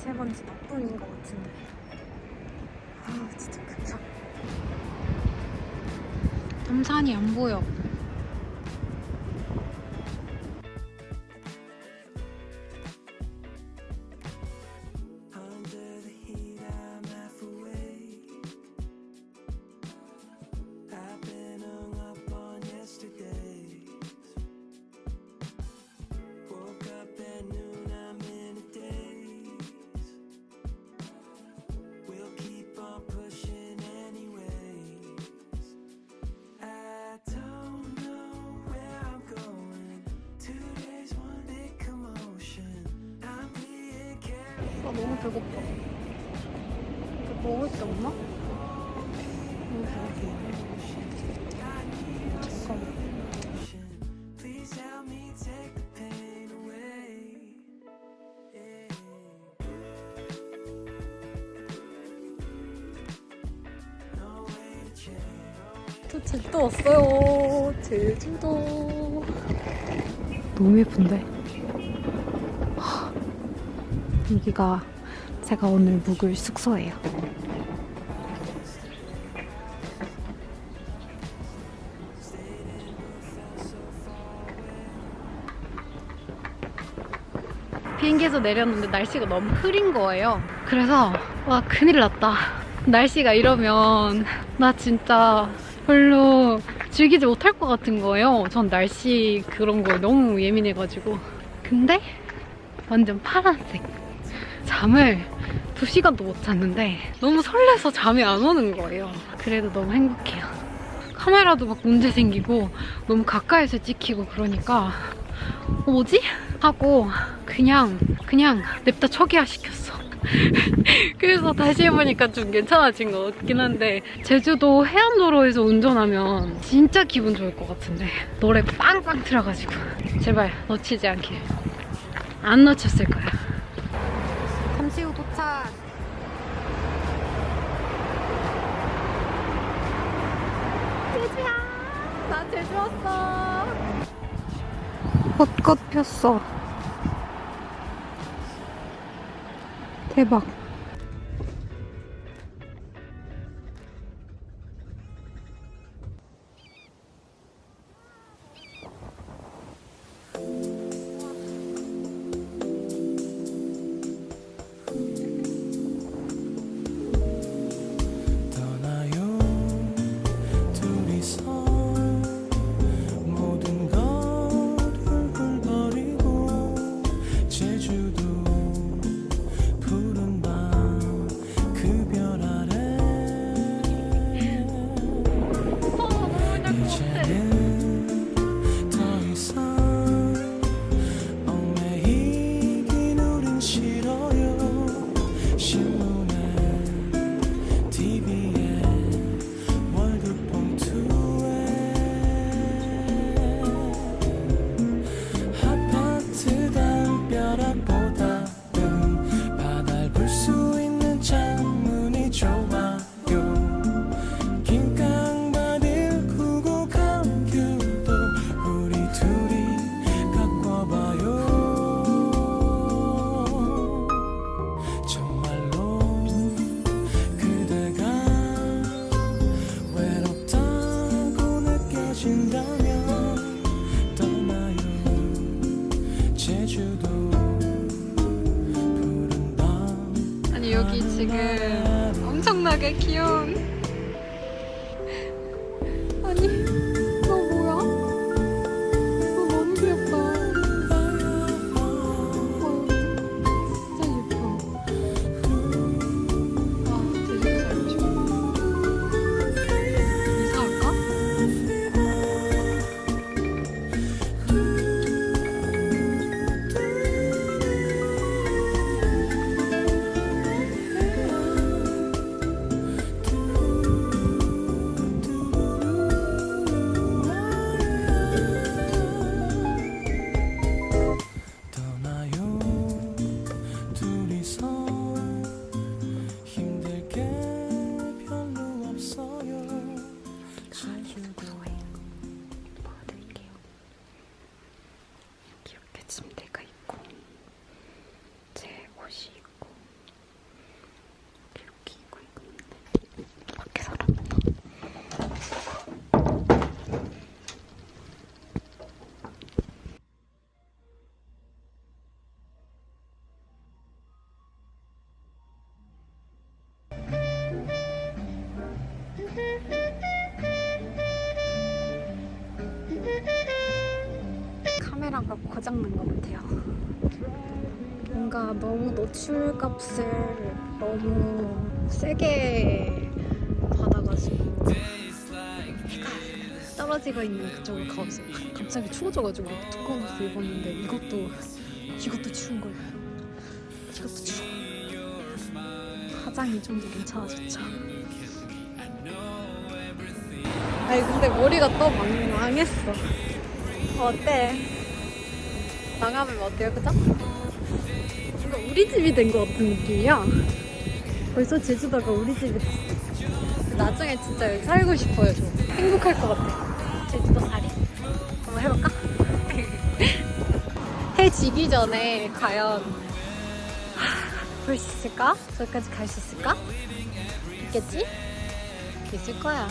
미세먼지 나뿐인 것 같은데. 아 진짜 극혐. 남산이 안 보여. 아 너무 배고파. 이렇게 먹을 게 없나? 너무 배고파. 잠깐만. 저 제주도 왔어요. 제주도. 너무 예쁜데? 하, 여기가 제가 오늘 묵을 숙소예요. 비행기에서 내렸는데 날씨가 너무 흐린 거예요. 그래서 와 큰일 났다. 날씨가 이러면 나 진짜 별로 즐기지 못할 것 같은 거예요. 전 날씨 그런 거 너무 예민해가지고. 근데 완전 파란색. 잠을 두 시간도 못 잤는데 너무 설레서 잠이 안 오는 거예요. 그래도 너무 행복해요. 카메라도 막 문제 생기고 너무 가까이서 찍히고 그러니까 어, 뭐지? 하고 그냥 그냥 냅다 초기화 시켰어. 그래서 다시 해보니까 좀 괜찮아진 것 같긴 한데 제주도 해안도로에서 운전하면 진짜 기분 좋을 것 같은데 노래 빵빵 틀어가지고 제발 놓치지 않길 안 놓쳤을 거야. 도착. 제주야, 나 제주 왔어. 벚꽃 폈어. 대박. 아니 여기 지금 엄청나게 귀여운 고장난 것 같아요. 뭔가 너무 노출 값을 너무 세게 받아가지고 해가 떨어지고 있는 그쪽으로 가보세요. 갑자기 추워져가지고 두꺼운 옷을 입었는데 이것도 이것도 추운 거예요. 이것도 추워. 화장이 좀 더 괜찮아졌죠. 아니 근데 머리가 또 망, 망했어. 어때? 망하면 어때요, 그죠? 뭔가 우리 집이 된 것 같은 느낌이야. 벌써 제주도가 우리 집이 됐어. 나중에 진짜 여기 살고 싶어요, 저. 행복할 것 같아. 제주도 살이. 한번 해볼까? 해 지기 전에 과연 볼 수 있을까? 저기까지 갈 수 있을까? 있겠지? 있을 거야.